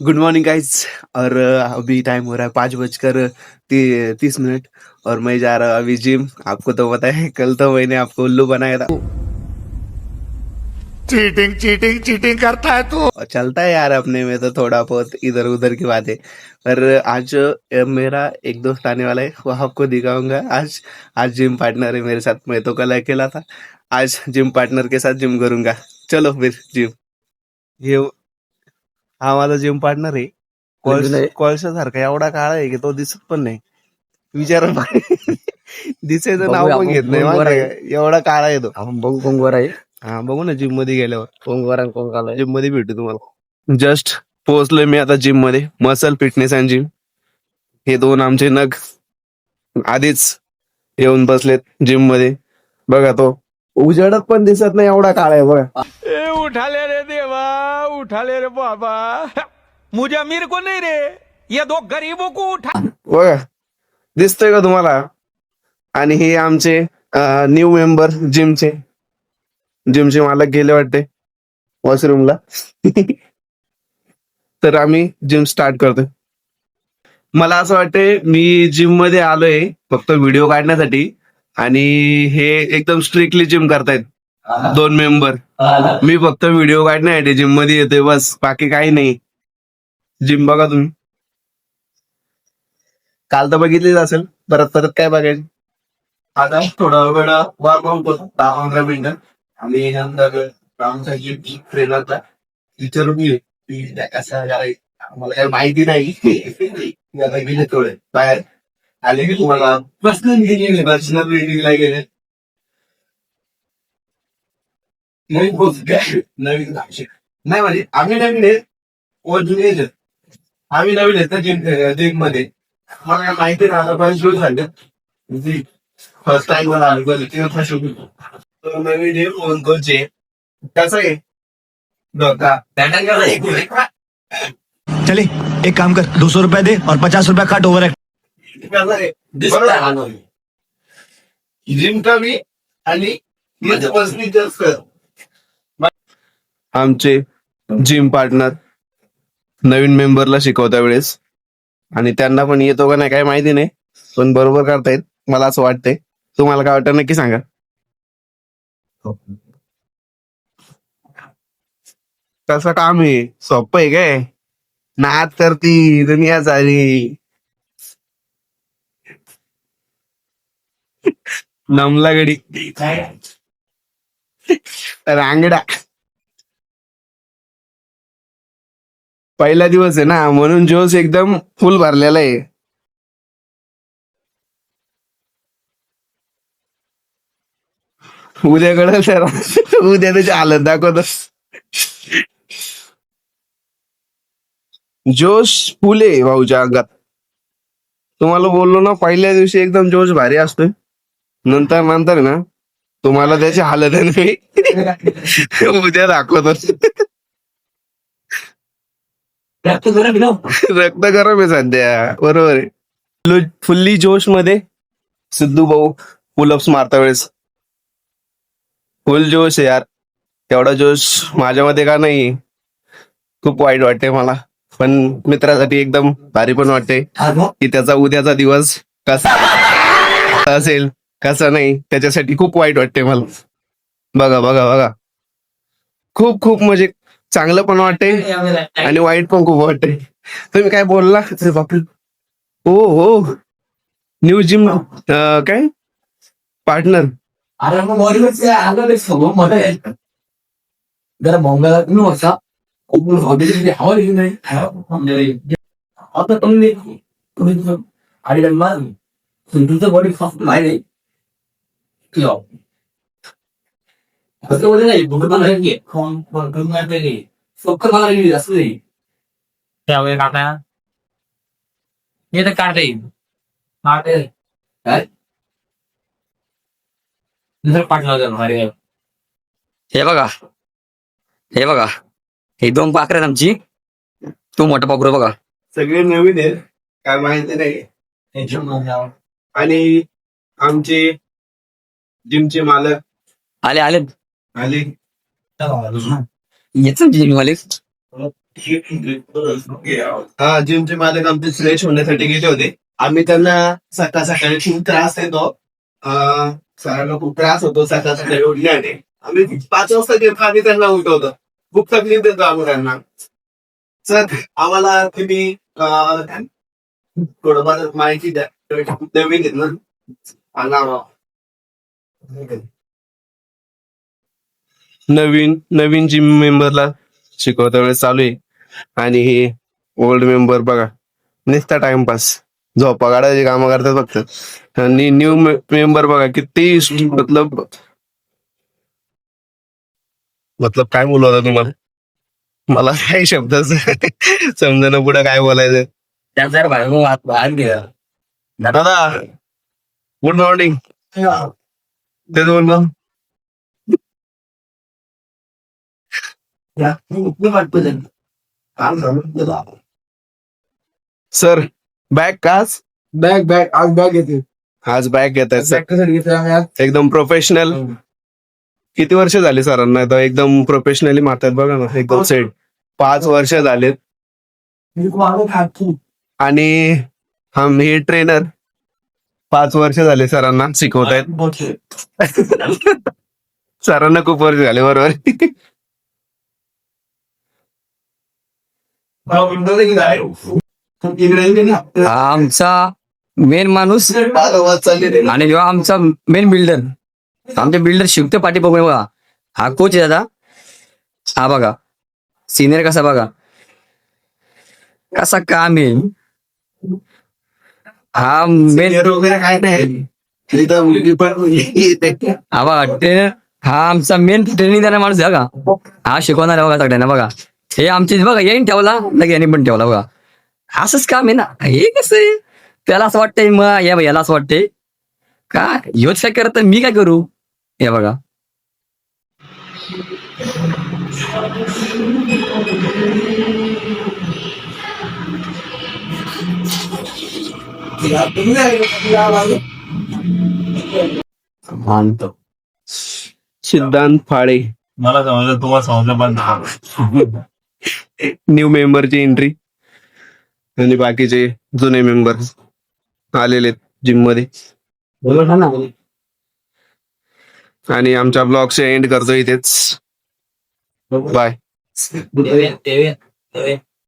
Good morning guys और अभी time हो रहा है पाँच बजकर ती, तीस मिनट और मैं जा रहा हूँ अभी जिम आपको तो पता है कल तो मैंने आपको उल्लू बनाया था। चीटिंग चीटिंग चीटिंग करता है तू। और चलता है यार अपने में तो थोड़ा बहुत इधर उधर की बात। है पर आज मेरा एक दोस्त आने वाला है वो आपको दिखाऊँगा। आज आज जिम पार्टनर है मेरे साथ मैं तो कल अकेला था। आज जिम पार्टनर के साथ जिम करूँगा। चलो फिर जिम ये हा माझा जिम पार्टनर आहे. कोळस कोळशासारखा एवढा काळा आहे की तो दिसत पण नाही. विचार दिसायचं नाव बघूया, पण घेत नाही. माहिती आहे का? एवढा काळा आहे तो. आपण बघू कोण वर आहे? हा बघू ना जिममध्ये गेल्यावर. कोण वर आहे कोण काल आहे? जिममध्ये भेटू तुम्हाला. जस्ट पोहोचलोय मी आता जिममध्ये. मसल फिटनेस अँड जिम हे दोन आमचे नग. आधीच येऊन बसलेत जिममध्ये. बघा तो. उजेडत पण दिसत नाही एवढा काळा आहे बघा ए उठा ले रे देवा उठा ले रे बाबा. मुझे अमीर को नहीं रे. ये दो गरीबों को उठा. बघा दिसतोय का तुम्हाला? आणि हे आमचे न्यू मेंबर जिमचे जिमचे मालक गेले वाटते वॉशरूमला तर आम्ही जिम स्टार्ट करतोय. मला असं वाटतंय मी जिममध्ये आलोय फक्त व्हिडिओ काढण्यासाठी. आणि हे एकदम स्ट्रिक्टली जिम करतायत. दोन मेंबर मी फक्त व्हिडिओ काढण्यासाठी जिममध्ये येतोय बस. बाकी काही नाही. जिम बघा तुम्ही. काल तर बघितलीच असेल. परत परत काय बघायचं? आता थोडा वेळ वॉर्म अप होतो. दहा पंधरा मिनिटं. आणि नंतर आमचा जी ट्रेनर होता. विचारून गेले कसं आम्हाला मला काही माहिती नाही. थोडे बाहेर. आले की तुम्हाला पर्सनल गेले पर्सनल मीटिंगला गेले नवीन कोर्स नवीन भाषे नाही म्हणजे आम्ही नवीन आहे व जुने आम्ही नवीन आहेत जिम जिममध्ये मला माहिती नाही पाहिजे पण सुरू झालं फर्स्ट टाइम मला अनुभव बरं ते फर्स्ट तो नवीन आहे फोन कोचे कसं आहे डोका चले एक काम कर दो सौ रुपया दे और पचास रुपया काट ओवर आणि आमचे जिम पार्टनर नवीन मेंबरला शिकवता वेळेस. आणि त्यांना पण येतो का नाही काही माहिती नाही पण बरोबर करतायत. मला असं वाटतंय. तुम्हाला काय वाटतं नक्की सांगा. कसं काम आहे. सोपं आहे काय? नाद करती दुनिया झाली. नमला गडी रांगडा. पहिला दिवस आहे ना म्हणून जोश एकदम फुल भरलेला आहे. उद्याकडे सर उद्या त्याची हालत दाखवत जोश फुले भाऊच्या अंगात. तुम्हाला बोललो ना पहिल्या दिवशी एकदम जोश भारी असतोय. नंतर नंतर ना तुम्हाला त्याची हालत नाही उद्या दाखवतो. रक्त गरम आहे सध्या बरोबर आहे. फुल्ली जोशमध्ये सिद्धू भाऊ पुलअप्स मारता वेळेस. फुल जोश आहे यार. तेवढा जोश माझ्यामध्ये का नाही? खूप वाईट वाटते मला. पण मित्रासाठी एकदम भारी पण वाटते की त्याचा उद्याचा दिवस कसा असेल? कसा नाही? त्याच्यासाठी खूप वाईट वाटते मला. बघा बघा बघा. खूप खूप म्हणजे चांगलं पण वाटते आणि वाईट पण खूप वाटते तुम्ही काय बोलला? अरे बापरे. हो हो. न्यू जिम काय? पार्टनर. अरे मग मॉडेलच आलं ते सगळं नाही आहे जरा भोंगाला तुम्ही होता हॉटेल हवा लिहिली नाही आता तुम्ही तुम्ही आणि मग तुमचं बॉडी फास्ट नाही नाही असं वगैरे नाही भूक मला नाही खाऊन पण कमी नाही फक्त मला नाही असं नाही त्यावेळी काका हे तर काढता येईल काय दुसरं पाठला जाणार अरे हे बघा हे बघा हे दोन पाखरे आहेत आमची तू मोठा पाखरू बघा सगळे नवीन आहेत काय माहिती नाही आणि आमचे जिमचे मालक आले आले आले येच मालिक हा जिमचे मालक आमचे फ्रेश होण्यासाठी गेले होते आम्ही त्यांना सकाळ सकाळी खूप त्रास देतो अं, सरांना खूप त्रास होतो सकाळ सकाळी उठण्याने आम्ही पाच वाजता गेलो आम्ही त्यांना उठवतो खूप तकलीफ देतो आम्ही त्यांना सर आम्हाला तुम्ही थोडंफार माहिती द्या नवीन आहेत ना सांगा आम्हाला. नवीन नवीन जिम मेंबरला शिकवता वेळेस चालू आहे. आणि हे ओल्ड मेंबर बघा नुसता टाइमपास झोपा काढायचे कामं करतात फक्त. आणि न्यू मेंबर बघा किती मतलब मतलब काय बोलू तुम्हाला? मला काही शब्द समजणं पुढे काय बोलायचं? त्याचा दादा गुड मॉर्निंग ते बोललो सर बॅग काच बॅग बॅग आज बॅग येते आज बॅग घेत सर बॅग कशासाठी घेतोय आम्ही आज एकदम प्रोफेशनल किती वर्ष झाली सरांना आता एकदम प्रोफेशनली मारतात बघा ना एकदम सेट पाच वर्ष झालेत आणि हम हे ट्रेनर पाच वर्ष झाले सरांना शिकवतायत. सरांना खूप वर्ष झाले बरोबर. आमचा मेन माणूस आणि जेव्हा आमचा मेन बिल्डर आमचे बिल्डर शिवते पाठी बघून बघा. हा कोच आहे दादा. हा बघा. सिनियर कसा बघा? कसा काम आहे हा मेन वगैरे काय नाही. मुलगी पण. हा बघा ट्रेनर हा आमचा मेन ट्रेनिंग देणारा माणूस आहे का हा शिकवणार बघा सगळ्यांना बघा. हे आमचे बघा येईन ठेवला लगे यांनी पण ठेवला बघा. असंच काम आहे ना. हे कसं आहे? त्याला असं वाटतंय मग या याला असं वाटतंय. का? ह्योच काय करत मी काय करू? हे बघा. मानतो सिद्धांत फाळे. मला समजलं तुम्हाला समजलं पण न्यू मेंबरची एंट्री आणि बाकीचे जुने मेंबर आलेले जिममध्ये. आणि आमच्या ब्लॉगचे एंड करतो इथेच. बाय देवे देवे देवे